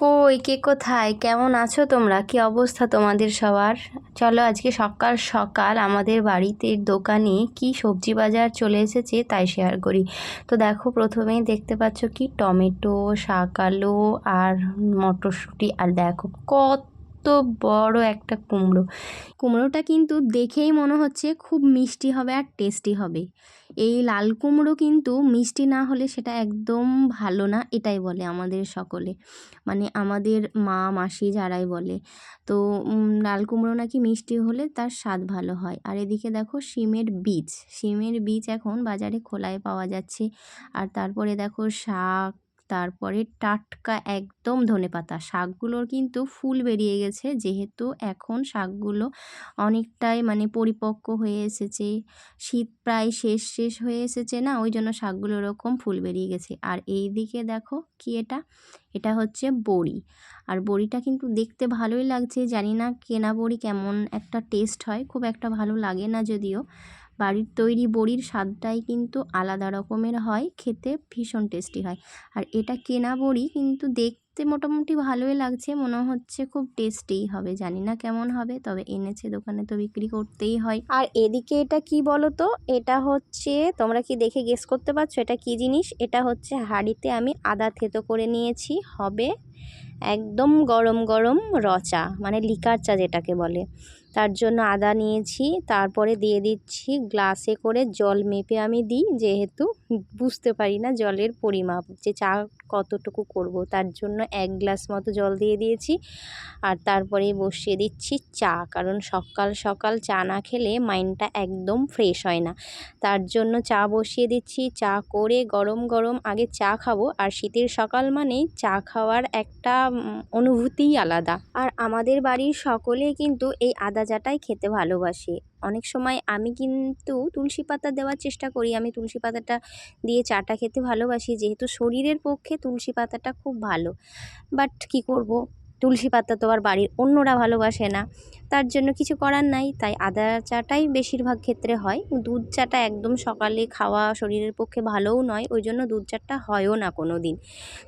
কই, কে কোথায়, কেমন আছো তোমরা? কি অবস্থা তোমাদের সবার? চলো আজকে সকাল সকাল আমাদের বাড়িতে দোকানে কি সবজি বাজার চলে এসেছে তাই শেয়ার করি। তো দেখো প্রথমেই দেখতে পাচ্ছ কি? টমেটো, শাক আলু আর মটরশুঁটি। আর দেখো কত বড় একটা কুমড়ো। কুমড়োটা কিন্তু দেখেই মনে হচ্ছে খুব মিষ্টি হবে আর টেস্টি হবে। এই লাল কুমড়ো কিন্তু মিষ্টি না হলে সেটা একদম ভালো না, এটাই বলে আমাদের সকলে। মানে আমাদের মা, মাসি যারাই বলে। তো লাল কুমড়ো নাকি মিষ্টি হলে তার স্বাদ ভালো হয়। আর এদিকে দেখো শিমের বীজ। শিমের বীজ এখন বাজারে খোলায় পাওয়া যাচ্ছে। আর তারপরে দেখো শাক তারপরে টাটকা একদম ধনেপাতা শাকগুলোর কিন্তু ফুল বেরিয়ে গেছে, যেহেতু এখন শাকগুলো অনেকটাই মানে পরিপক্ক হয়ে এসেছে। শীত প্রায় শেষ শেষ হয়ে এসেছে না ওই জন্য শাকগুলো ওরকম ফুল বেরিয়ে গেছে। আর এই দিকে দেখো কি এটা? এটা হচ্ছে বড়ি। আর বড়িটা কিন্তু দেখতে ভালোই লাগছে। জানি না কেনা বড়ি কেমন একটা টেস্ট হয়, খুব একটা ভালো লাগে না যদিও। বাড়ির তৈরি বড়ির স্বাদটাই কিন্তু আলাদা রকমের হয়, খেতে ভীষণ টেস্টি হয়। আর এটা কেনা বড়ি কিন্তু দেখতে মোটামুটি ভালোই লাগছে, মনে হচ্ছে খুব টেস্টিই হবে, জানি না কেমন হবে, তবে এনেছে দোকানে তো বিক্রি করতেই হয়। আর এদিকে এটা কি বলো তো এটা হচ্ছে, তোমরা কি দেখে গেস করতে পারছ? এটা কি জিনিস? এটা হচ্ছে হাঁড়িতে আমি আদা থেতো করে নিয়েছি, হবে একদম গরম গরম রচা মানে লিকার চা যেটাকে বলে। তার জন্য আদা নিয়েছি। তারপরে দিয়ে দিচ্ছি গ্লাসে করে জল মেপে আমি দিই। যেহেতু বুঝতে পারি না জলের পরিমাপ, যে চা কতটুকু করব, তার জন্য এক গ্লাস মতো জল দিয়ে দিয়েছি। আর তারপরে বসিয়ে দিচ্ছি চা, কারণ সকাল সকাল চা না খেলে মাইন্ডটা একদম ফ্রেশ হয় না। তার জন্য চা বসিয়ে দিচ্ছি। চা করে গরম গরম আগে চা খাব। আর শীতের সকাল মানেই চা খাওয়ার একটা অনুভূতিই আলাদা। আর আমাদের বাড়ির সকলে কিন্তু এই আদা চাটাই খেতে ভালোবাসে। অনেক সময় আমি কিন্তু তুলসী পাতা দেওয়ার চেষ্টা করি। আমি তুলসী পাতাটা দিয়ে চাটা খেতে ভালোবাসি। যেহেতু শরীরের পক্ষে তুলসী পাতাটা খুব ভালো। বাট কি করব? তুলসী পাতা তো আর বাড়ির অন্যরা ভালোবাসে না। তার জন্য কিছু করার নাই, তাই আদা চাটাই বেশিরভাগ ক্ষেত্রে হয়। দুধ চাটা একদম সকালে খাওয়া শরীরের পক্ষে ভালোও নয় ওই জন্য দুধ চাটা হয়ও না কোনো দিন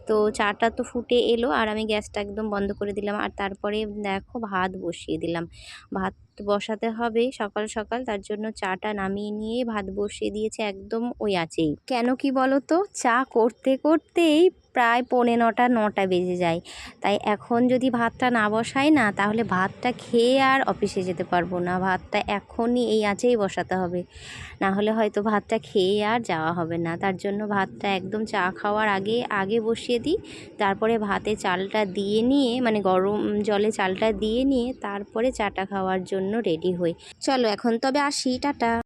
তো চাটা তো ফুটে এলো, আর আমি গ্যাসটা একদম বন্ধ করে দিলাম। আর তারপরে দেখো ভাত বসিয়ে দিলাম। ভাত বসাতে হবে। সকাল সকাল তার জন্য চাটা নামিয়ে নিয়ে ভাত বসিয়ে দিয়েছে একদম ওই আছেই কেন কি বলো তো চা করতে, করতেই প্রায় পৌনে নটা নটা বেজে যায়। তাই এখন যদি ভাতটা না বসাই না, তাহলে ভাতটা খেয়ে আর অফিসে যেতে পারব না। ভাতটা এখনই এই আঁচেই বসাতে হবে। না হলে হয়তো ভাতটা খেয়ে আর যাওয়া হবে না। তার জন্য ভাতটা একদম চা খাওয়ার আগে আগে বসিয়ে দিই। তারপরে ভাতে চালটা দিয়ে নিয়ে মানে গরম জলে চালটা দিয়ে নিয়ে, তারপরে চাটা খাওয়ার জন্য রেডি হই। চলো এখন তবে আসি টাটা।